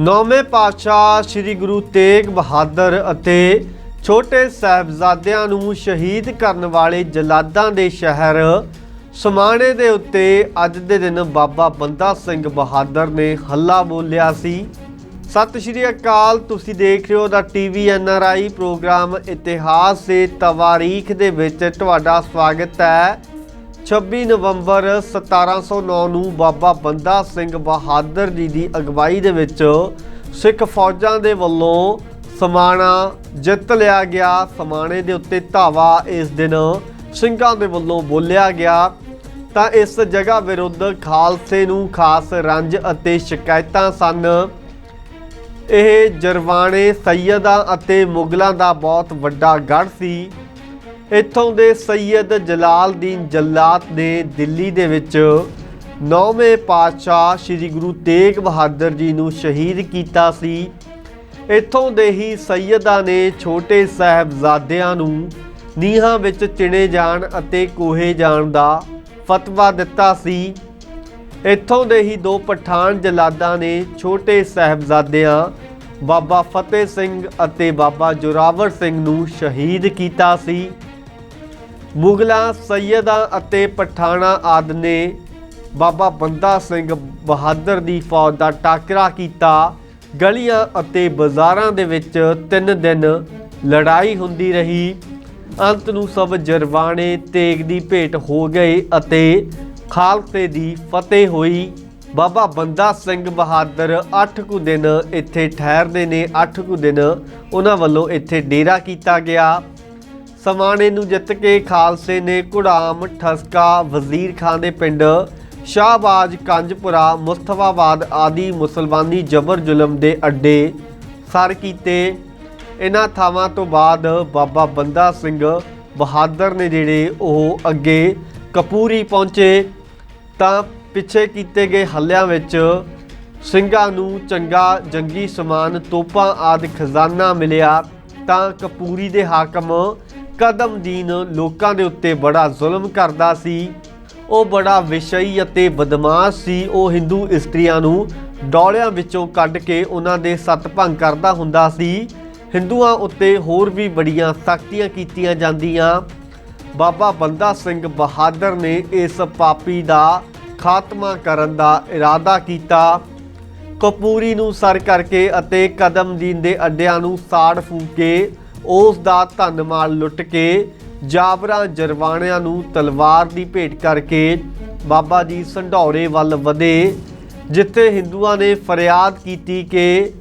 ਨੌਵੇਂ ਪਾਤਸ਼ਾਹ ਸ੍ਰੀ ਗੁਰੂ ਤੇਗ ਬਹਾਦਰ ਅਤੇ ਛੋਟੇ ਸਾਹਿਬਜ਼ਾਦਿਆਂ ਨੂੰ ਸ਼ਹੀਦ ਕਰਨ ਵਾਲੇ ਜਲਾਦਾਂ ਦੇ ਸ਼ਹਿਰ ਸਮਾਣੇ ਦੇ ਉੱਤੇ ਅੱਜ ਦੇ ਦਿਨ ਬਾਬਾ ਬੰਦਾ ਸਿੰਘ ਬਹਾਦਰ ਨੇ ਹੱਲਾ ਬੋਲਿਆ ਸੀ। ਸਤਿ ਸ਼੍ਰੀ ਅਕਾਲ, ਤੁਸੀਂ ਦੇਖ ਰਹੇ ਹੋ ਦਾ TV N R I programme ਇਤਿਹਾਸ ਦੇ ਤਵਾਰੀਖ ਦੇ ਵਿੱਚ ਤੁਹਾਡਾ ਸਵਾਗਤ ਹੈ। 26 ਨਵੰਬਰ 1709 ਨੂੰ ਬਾਬਾ ਬੰਦਾ ਸਿੰਘ ਬਹਾਦਰ ਜੀ ਦੀ ਅਗਵਾਈ ਦੇ ਵਿੱਚ ਸਿੱਖ ਫੌਜਾਂ ਦੇ ਵੱਲੋਂ ਸਮਾਣਾ ਜਿੱਤ ਲਿਆ ਗਿਆ। ਸਮਾਣੇ ਦੇ ਉੱਤੇ ਧਾਵਾ ਇਸ ਦਿਨ ਸਿੰਘਾਂ ਦੇ ਵੱਲੋਂ ਬੋਲਿਆ ਗਿਆ। ਤਾਂ ਇਸ ਜਗ੍ਹਾ ਵਿਰੁੱਧ ਖਾਲਸੇ ਨੂੰ ਖਾਸ ਰੰਜ ਅਤੇ ਸ਼ਿਕਾਇਤਾਂ ਸਨ। ਇਹ ਜਰਵਾਣੇ ਸੈਯਦਾਂ ਅਤੇ ਮੁਗਲਾਂ ਦਾ ਬਹੁਤ ਵੱਡਾ ਗੜ੍ਹ ਸੀ। ਇੱਥੋਂ ਦੇ ਸੈਯਦ ਜਲਾਲਦੀਨ ਜੱਲਾਤ ਨੇ ਦਿੱਲੀ ਦੇ ਵਿੱਚ ਨੌਵੇਂ ਪਾਤਸ਼ਾਹ ਸ੍ਰੀ ਗੁਰੂ ਤੇਗ ਬਹਾਦਰ ਜੀ ਨੂੰ ਸ਼ਹੀਦ ਕੀਤਾ ਸੀ। ਇੱਥੋਂ ਦੇ ਹੀ ਸੈਯਦਾਂ ਨੇ ਛੋਟੇ ਸਾਹਿਬਜ਼ਾਦਿਆਂ ਨੂੰ ਨੀਹਾਂ ਵਿੱਚ ਚਿਣੇ ਜਾਣ ਅਤੇ ਕੋਹੇ ਜਾਣ ਦਾ ਫਤਵਾ ਦਿੱਤਾ ਸੀ। ਇੱਥੋਂ ਦੇ ਹੀ ਦੋ ਪਠਾਨ ਜਲਾਦਾਂ ਨੇ ਛੋਟੇ ਸਾਹਿਬਜ਼ਾਦਿਆਂ, ਬਾਬਾ ਫਤਿਹ ਸਿੰਘ ਅਤੇ ਬਾਬਾ ਜੋਰਾਵਰ ਸਿੰਘ ਨੂੰ ਸ਼ਹੀਦ ਕੀਤਾ ਸੀ। ਮੁਗਲਾਂ, ਸੈਯਦਾਂ ਅਤੇ ਪਠਾਣਾ ਆਦ ਨੇ ਬਾਬਾ ਬੰਦਾ ਸਿੰਘ ਬਹਾਦਰ ਦੀ ਫੌਜ ਦਾ ਟਾਕਰਾ ਕੀਤਾ। ਗਲੀਆਂ ਅਤੇ ਬਾਜ਼ਾਰਾਂ ਦੇ ਵਿੱਚ ਤਿੰਨ ਦਿਨ ਲੜਾਈ ਹੁੰਦੀ ਰਹੀ। ਅੰਤ ਨੂੰ ਸਭ ਜਰਵਾਣੇ ਤੇਗ ਦੀ ਭੇਟ ਹੋ ਗਏ ਅਤੇ ਖਾਲਸੇ ਦੀ ਫਤਿਹ ਹੋਈ। ਬਾਬਾ ਬੰਦਾ ਸਿੰਘ ਬਹਾਦਰ 8 ਕੁ ਦਿਨ ਇੱਥੇ ਠਹਿਰਦੇ ਨੇ 8 ਕੁ ਦਿਨ ਉਹਨਾਂ ਵੱਲੋਂ ਇੱਥੇ ਡੇਰਾ ਕੀਤਾ ਗਿਆ। ਸਮਾਣੇ ਨੂੰ ਜਿੱਤ ਕੇ ਖਾਲਸੇ ਨੇ ਕੁੜਾਮ ਠਸਕਾ, ਵਜ਼ੀਰ ਖਾਨ ਦੇ ਪਿੰਡ ਸ਼ਾਹਬਾਜ, ਕੰਜਪੁਰਾ, ਮੁਸਤਫਾਬਾਦ ਆਦਿ ਮੁਸਲਮਾਨੀ ਜ਼ਬਰ ਜ਼ੁਲਮ ਦੇ ਅੱਡੇ ਸਰ ਕੀਤੇ। ਇਹਨਾਂ ਥਾਵਾਂ ਤੋਂ ਬਾਅਦ ਬਾਬਾ ਬੰਦਾ ਸਿੰਘ ਬਹਾਦਰ ਨੇ ਜਿਹੜੇ ਉਹ ਅੱਗੇ ਕਪੂਰੀ ਪਹੁੰਚੇ। ਤਾਂ ਪਿੱਛੇ ਕੀਤੇ ਗਏ ਹੱਲਿਆਂ ਵਿੱਚ ਸਿੰਘਾਂ ਨੂੰ ਚੰਗਾ ਜੰਗੀ ਸਮਾਨ, ਤੋਪਾਂ ਆਦਿ ਖਜ਼ਾਨਾ ਮਿਲਿਆ। ਤਾਂ ਕਪੂਰੀ ਦੇ ਹਾਕਮ ਕਦਮਦੀਨ ਲੋਕਾਂ ਦੇ ਉੱਤੇ ਬੜਾ ਜ਼ੁਲਮ ਕਰਦਾ ਸੀ। ਉਹ ਬੜਾ ਵਿਸ਼ਈ ਅਤੇ ਬਦਮਾਸ਼ ਸੀ। ਉਹ ਹਿੰਦੂ ਇਸਤਰੀਆਂ ਨੂੰ ਡੋਲਿਆਂ ਵਿੱਚੋਂ ਕੱਢ ਕੇ ਉਹਨਾਂ ਦੇ ਸੱਤ ਭੰਗ ਕਰਦਾ ਹੁੰਦਾ ਸੀ। ਹਿੰਦੂਆਂ ਉੱਤੇ ਹੋਰ ਵੀ ਬੜੀਆਂ ਸਖਤੀਆਂ ਕੀਤੀਆਂ ਜਾਂਦੀਆਂ। ਬਾਬਾ ਬੰਦਾ ਸਿੰਘ ਬਹਾਦਰ ਨੇ ਇਸ ਪਾਪੀ ਦਾ ਖਾਤਮਾ ਕਰਨ ਦਾ ਇਰਾਦਾ ਕੀਤਾ। ਕਪੂਰੀ ਨੂੰ ਸਰ ਕਰਕੇ ਅਤੇ ਕਦਮਦੀਨ ਦੇ ਅੱਡਿਆਂ ਨੂੰ ਸਾੜ ਫੂਕ ਕੇ ਉਸ ਦਾ ਧਨ ਮਾਲ ਲੁੱਟ ਕੇ ਜਾਬਰਾਂ ਜਰਵਾਣਿਆਂ ਨੂੰ ਤਲਵਾਰ ਦੀ ਭੇਟ ਕਰਕੇ ਬਾਬਾ ਜੀ ਸੰਢੌਰੇ ਵੱਲ ਵਧੇ, ਜਿੱਥੇ ਹਿੰਦੂਆਂ ਨੇ ਫਰਿਆਦ ਕੀਤੀ ਕਿ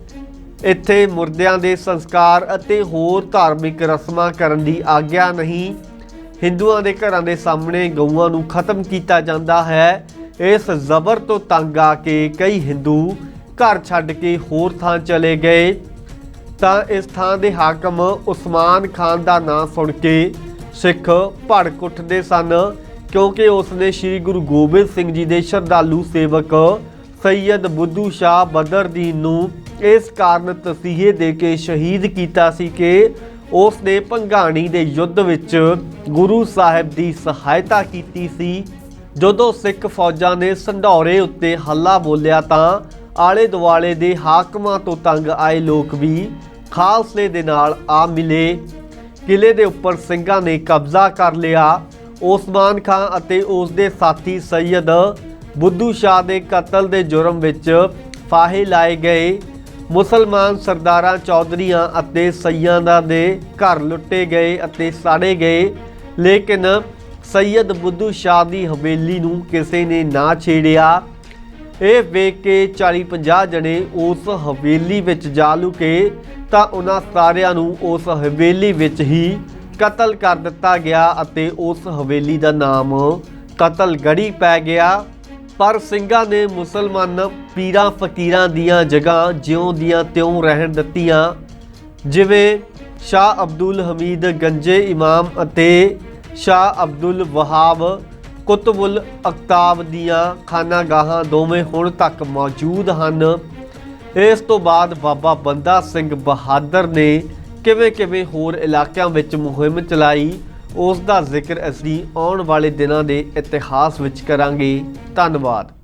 ਇੱਥੇ ਮੁਰਦਿਆਂ ਦੇ ਸੰਸਕਾਰ ਅਤੇ ਹੋਰ ਧਾਰਮਿਕ ਰਸਮਾਂ ਕਰਨ ਦੀ ਆਗਿਆ ਨਹੀਂ। ਹਿੰਦੂਆਂ ਦੇ ਘਰਾਂ ਦੇ ਸਾਹਮਣੇ ਗਊਆਂ ਨੂੰ ਖਤਮ ਕੀਤਾ ਜਾਂਦਾ ਹੈ। ਇਸ ਜ਼ਬਰ ਤੋਂ ਤੰਗ ਆ ਕੇ ਕਈ ਹਿੰਦੂ ਘਰ ਛੱਡ ਕੇ ਹੋਰ ਥਾਂ ਚਲੇ ਗਏ। ਤਾਂ ਇਸ ਥਾਂ ਦੇ ਹਾਕਮ ਉਸਮਾਨ ਖਾਨ ਦਾ ਨਾਂ ਸੁਣ ਕੇ ਸਿੱਖ ਭੜਕ ਉੱਠਦੇ ਸਨ, ਕਿਉਂਕਿ ਉਸ ਨੇ ਸ੍ਰੀ ਗੁਰੂ ਗੋਬਿੰਦ ਸਿੰਘ ਜੀ ਦੇ ਸ਼ਰਧਾਲੂ ਸੇਵਕ ਸੈਯਦ ਬੁੱਧੂ ਸ਼ਾਹ ਬਦਰਦੀਨ ਨੂੰ ਇਸ ਕਾਰਨ ਤਸੀਹੇ ਦੇ ਕੇ ਸ਼ਹੀਦ ਕੀਤਾ ਸੀ ਕਿ ਉਸ ਨੇ ਭੰਗਾਣੀ ਦੇ ਯੁੱਧ ਵਿੱਚ ਗੁਰੂ ਸਾਹਿਬ ਦੀ ਸਹਾਇਤਾ ਕੀਤੀ ਸੀ। ਜਦੋਂ ਸਿੱਖ ਫੌਜਾਂ ਨੇ ਸੰਢੌਰੇ ਉੱਤੇ ਹੱਲਾ ਬੋਲਿਆ ਤਾਂ ਆਲੇ ਦੁਆਲੇ ਦੇ ਹਾਕਮਾਂ ਤੋਂ ਤੰਗ ਆਏ ਲੋਕ ਵੀ ਖਾਲਸੇ ਦੇ ਨਾਲ ਆ ਮਿਲੇ। ਕਿਲੇ ਦੇ ਉੱਪਰ ਸਿੰਘਾਂ ਨੇ ਕਬਜ਼ਾ ਕਰ ਲਿਆ। ਓਸਮਾਨ ਖਾਨ ਅਤੇ ਉਸ ਦੇ ਸਾਥੀ ਸੈਯਦ ਬੁੱਧੂ ਸ਼ਾਹ ਦੇ ਕਤਲ ਦੇ ਜੁਰਮ ਵਿੱਚ ਫਾਹੇ ਲਾਏ ਗਏ। ਮੁਸਲਮਾਨ ਸਰਦਾਰਾਂ ਚੌਧਰੀਆਂ ਅਤੇ ਸੈਯਦਾਂ ਦੇ ਘਰ ਲੁੱਟੇ ਗਏ ਅਤੇ ਸਾੜੇ ਗਏ। ਲੇਕਿਨ ਸੈਯਦ ਬੁੱਧੂ ਸ਼ਾਹ ਦੀ ਹਵੇਲੀ ਨੂੰ ਕਿਸੇ ਨੇ ਨਾ ਛੇੜਿਆ। ਇਹ ਵੇਖ ਕੇ 40-50 ਜਣੇ ਉਸ ਹਵੇਲੀ ਵਿੱਚ ਜਾ ਲੁਕੇ ਤਾਂ ਉਹਨਾਂ ਸਾਰਿਆਂ ਨੂੰ ਉਸ ਹਵੇਲੀ ਵਿੱਚ ਹੀ ਕਤਲ ਕਰ ਦਿੱਤਾ ਗਿਆ ਅਤੇ ਉਸ ਹਵੇਲੀ ਦਾ ਨਾਮ ਕਤਲਗੜੀ ਪੈ ਗਿਆ। ਪਰ ਸਿੰਘਾਂ ਨੇ ਮੁਸਲਮਾਨ ਪੀਰਾਂ ਫਕੀਰਾਂ ਦੀਆਂ ਜਗ੍ਹਾ ਜਿਉਂ ਦੀਆਂ ਤਿਉਂ ਰਹਿਣ ਦਿੱਤੀਆਂ। ਜਿਵੇਂ ਸ਼ਾਹ ਅਬਦੁਲ ਹਮੀਦ, ਗੰਜੇ ਇਮਾਮ ਅਤੇ ਸ਼ਾਹ ਅਬਦੁਲ ਵਹਾਬ ਕੁਤਬੁਲ ਅਕਤਾਬ ਦੀਆਂ ਖਾਨਾਗਾਹਾਂ ਦੋਵੇਂ ਹੁਣ ਤੱਕ ਮੌਜੂਦ ਹਨ। ਇਸ ਤੋਂ ਬਾਅਦ ਬਾਬਾ ਬੰਦਾ ਸਿੰਘ ਬਹਾਦਰ ਨੇ ਕਿਵੇਂ ਕਿਵੇਂ ਹੋਰ ਇਲਾਕਿਆਂ ਵਿੱਚ ਮੁਹਿੰਮ ਚਲਾਈ ਉਸ ਦਾ ਜ਼ਿਕਰ ਅਸੀਂ ਆਉਣ ਵਾਲੇ ਦਿਨਾਂ ਦੇ ਇਤਿਹਾਸ ਵਿੱਚ ਕਰਾਂਗੇ। ਧੰਨਵਾਦ।